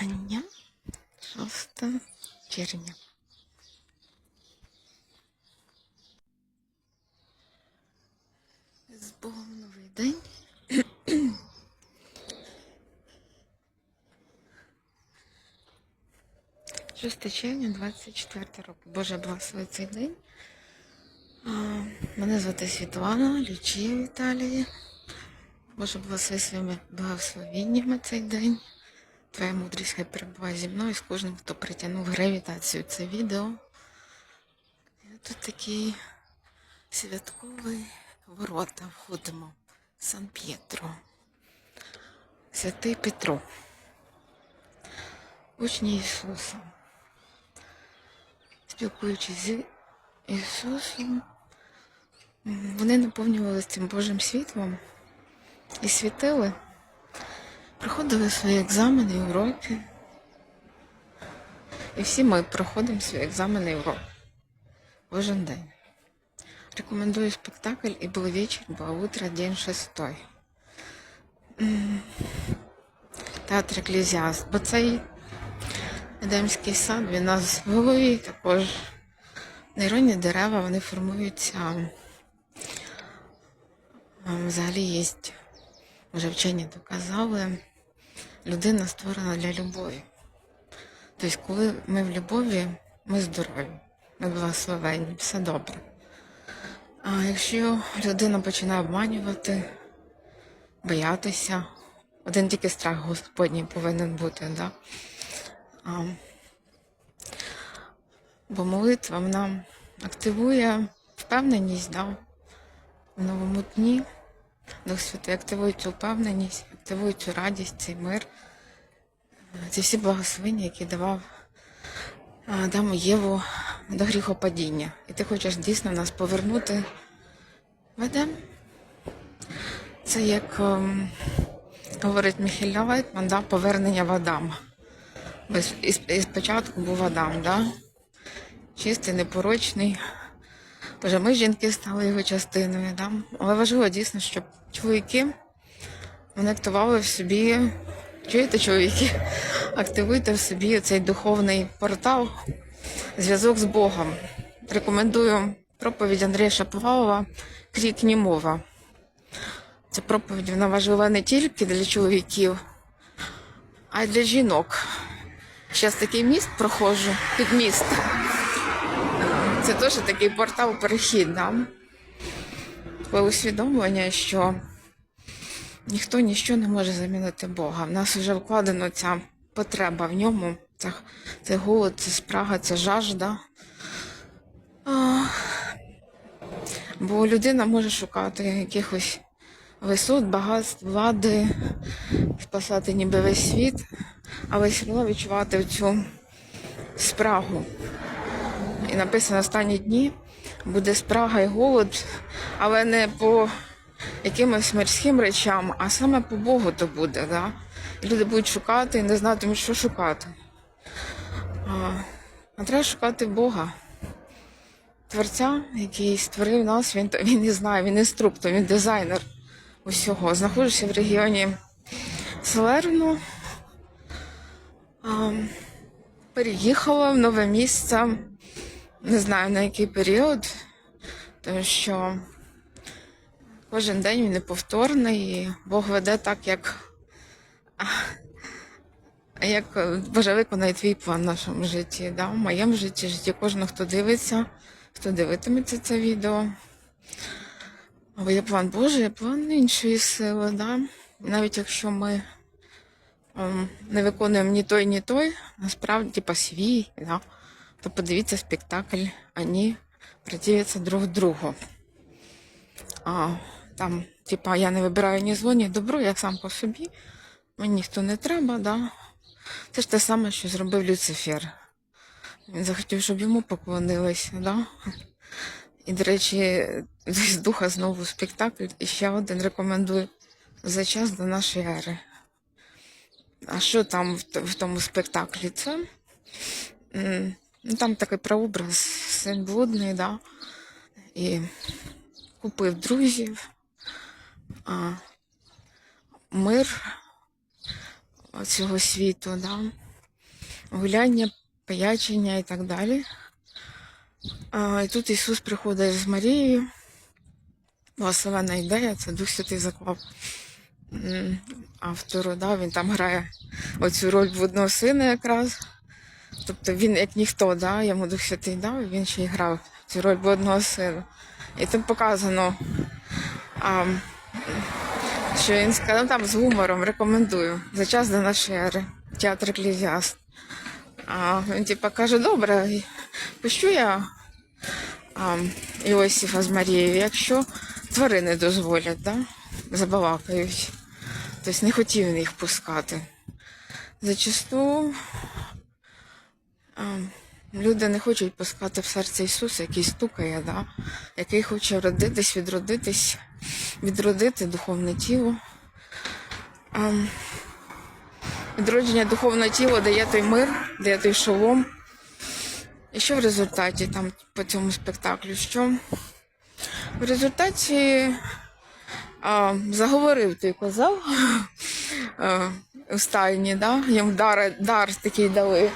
Читання 6 червня. З Богом новий день. Шосте червня 24 року. Боже благослови цей день. Мене звати Світлана, Лючія в Італії. Боже благослови своїми благословіннями цей день. Твоя мудрість хай перебуває зі мною з кожним, хто притягнув гравітацію це відео. І тут такий святковий ворота. Входимо. Сан П'єтро. Святий Петро. Учні Ісуса. Спілкуючись з Ісусом, вони наповнювалися цим Божим світлом і світили. Проходили свої екзамени і уроки. І всі ми проходимо свої екзамени і уроки. Кожен день. Рекомендую спектакль «И был вечер, было утро, день шестой». Театр Еклезіаст. Бо цей Едемський сад, він нас в голові також. Нейронні дерева, вони формуються. Взагалі є, вже вчені доказали, людина створена для любові. Тобто, коли ми в любові, ми здорові, ми благословенні, все добре. А якщо людина починає обманювати, боятися, один тільки страх Господній повинен бути, да? А, бо молитва вона активує впевненість да? в новому дні. Дух Святий активує цю впевненість, активує цю радість, цей мир. Ці всі благословення, які давав Адаму Єву до гріхопадіння. І ти хочеш дійсно нас повернути в Едем. Це як ем, говорить Міхеля Вайтман, повернення в із, із спочатку був Адам, да? чистий, непорочний. Боже, ми жінки стали його частиною. Да? Але важливо дійсно, щоб чоловіки вони активували в собі. Чуєте, чоловіки? Активуйте в собі цей духовний портал, зв'язок з Богом. Рекомендую проповідь Андрія Шаповалова Крік Німова. Ця проповідь вона важлива не тільки для чоловіків, а й для жінок. Зараз такий міст проходжу під міст. Це теж такий портал перехід, да? Таке усвідомлення, що ніхто ніщо не може замінити Бога. В нас вже вкладена ця потреба в ньому. Це, це голод, це спрага, це жажда. А, бо людина може шукати якихось висот, багатств, влади, спасати ніби весь світ, але все одно відчувати цю спрагу. І написано останні дні буде спрага і голод, але не по якимось мирським речам, а саме по Богу то буде. Да? Люди будуть шукати і не знатимуть, що шукати. А, а треба шукати Бога. Творця, який створив нас, він, він не знає, він інструктор, він дизайнер усього. Знаходжуся в регіоні Салерно. Переїхала в нове місце. Не знаю на який період, тому що кожен день він неповторний, і Бог веде так, як, як Боже виконає твій план в нашому житті, да? в моєму житті, в житті кожного, хто дивиться, хто дивитиметься це відео. Бо є план Божий, є план іншої сили. Да? Навіть якщо ми ем, не виконуємо ні той, ні той, насправді типа свій, да? То подивіться спектакль, вони противляться друг другу. А, там, типа, я не вибираю ні зло, ні добро, я сам по собі, мені ніхто не треба, да? Це ж те саме, що зробив Люцифер. Він захотів, щоб йому поклонилися, да? І, до речі, з духа знову спектакль. І ще один рекомендую за час до нашої ери. А що там в, тому спектаклі? Це ну, там такий прообраз син блудний, да? і купив друзів, а, мир цього світу, да? гуляння, пиячення і так далі. А, і тут Ісус приходить з Марією. Благословенна ідея, це Дух Святий заклав автору, да, він там грає оцю роль водного сина якраз. Тобто він як ніхто, да, йому Дух Святий дав, він ще й грав цю роль водного сина. І там показано, а, що він сказав там з гумором, рекомендую. За час до нашої ери. Театр Еклезіаст. А він типа каже, добре, пущу я а, Іосифа з Марією, якщо тварини дозволять, да? забалакають. Тобто не хотів їх пускати. Зачасту люди не хочуть пускати в серце Ісуса, який стукає, да? який хоче родитись, відродитись, відродити духовне тіло. А, відродження духовного тіла дає той мир, дає той шолом. І що в результаті там по цьому спектаклю? Що в результаті а, заговорив той козел а, у стайні, да? йому дар, дар такий дали.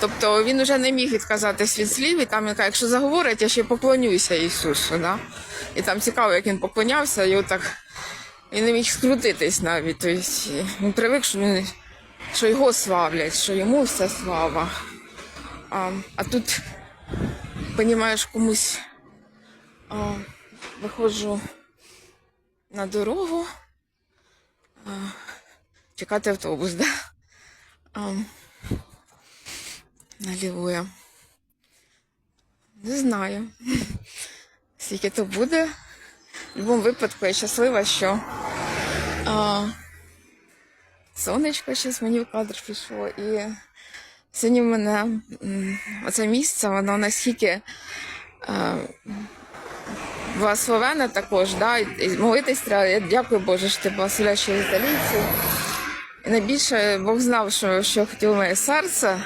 Тобто він вже не міг відказатись від слів, і там каже, якщо заговорить, я ще поклонюся Ісусу. Да? І там цікаво, як він поклонявся, і отак і не міг скрутитись навіть. Тобто він привик, що, він, що його славлять, що йому вся слава. А, а тут, понімаєш, комусь а, виходжу на дорогу а, чекати автобус, да? А, налівує. Не знаю, скільки то буде. В будь-якому випадку я щаслива, що а, сонечко щось мені в кадр пішло. І сьогодні в мене оце місце, воно настільки а, благословенне також, да? і молитись треба. Я дякую Боже, що ти благословляєш італійців. І найбільше Бог знав, що, що хотіло моє серце.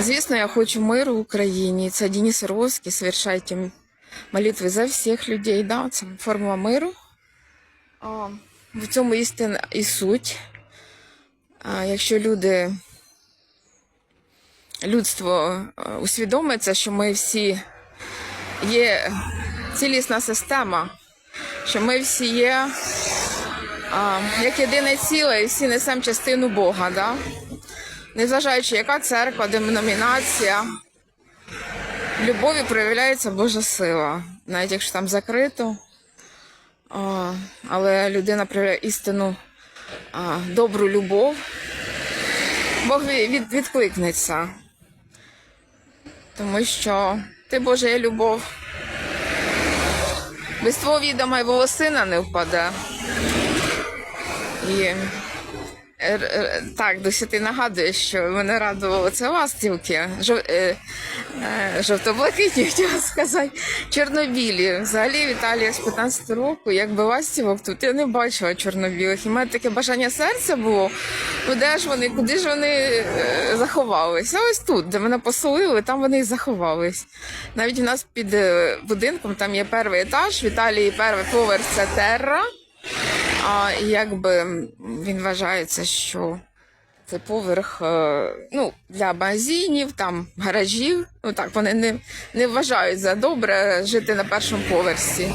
Звісно, я хочу миру в Україні. Це Денис Ровський, совершайте молитви за всіх людей. Да? Це формула миру. В цьому істина і суть. Якщо люди, людство усвідомиться, що ми всі є цілісна система, що ми всі є як єдине ціле і всі несемо частину Бога. Да? Незважаючи, яка церква, деномінація, в любові проявляється Божа сила. Навіть якщо там закрито, але людина проявляє істину добру любов, Бог від, від- відкликнеться. Тому що ти Божа є любов. Без твого відома й волосина не впаде. І Так, досі нагадує, що мене радувало це ластівки. Жов... е, е, Жовто-блакитні хотіла сказати. Чорнобілі. Взагалі в Італії з 15 року, якби ластівок тут я не бачила чорнобілих. І в мене таке бажання серця було. Куди ж вони, куди ж вони е, заховалися? Ось тут, де мене поселили, там вони і заховались. Навіть у нас під будинком там є перший етаж, в Італії перший поверх це терра. А якби він вважається, що це поверх е, ну, для магазинів, там гаражів. Ну так вони не, не вважають за добре жити на першому поверсі.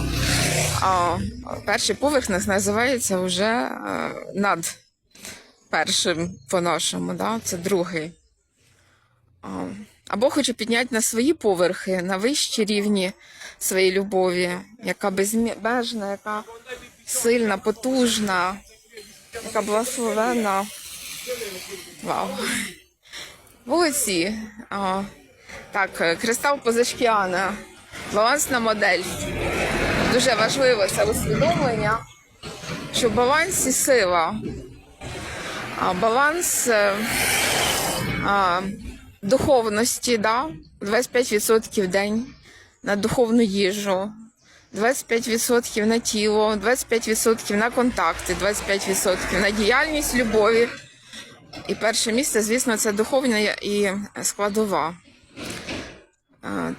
А перший поверх нас називається вже е, над першим по-нашому, да? це другий. Або хочу підняти на свої поверхи, на вищі рівні своєї любові, яка безмежна, яка сильна, потужна, яка благословенна. Вау. Молодці. А, так, кристал Позашкіана. Балансна модель. Дуже важливо це усвідомлення, що в балансі сила. А баланс е, а, духовності, да? 25% в день на духовну їжу, 25% на тіло, 25% на контакти, 25% на діяльність любові. І перше місце, звісно, це духовна і складова.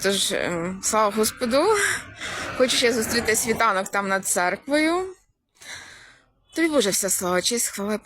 Тож, е, слава Господу, хочу ще зустріти світанок там над церквою. Тобі Боже, вся слава, честь, хвала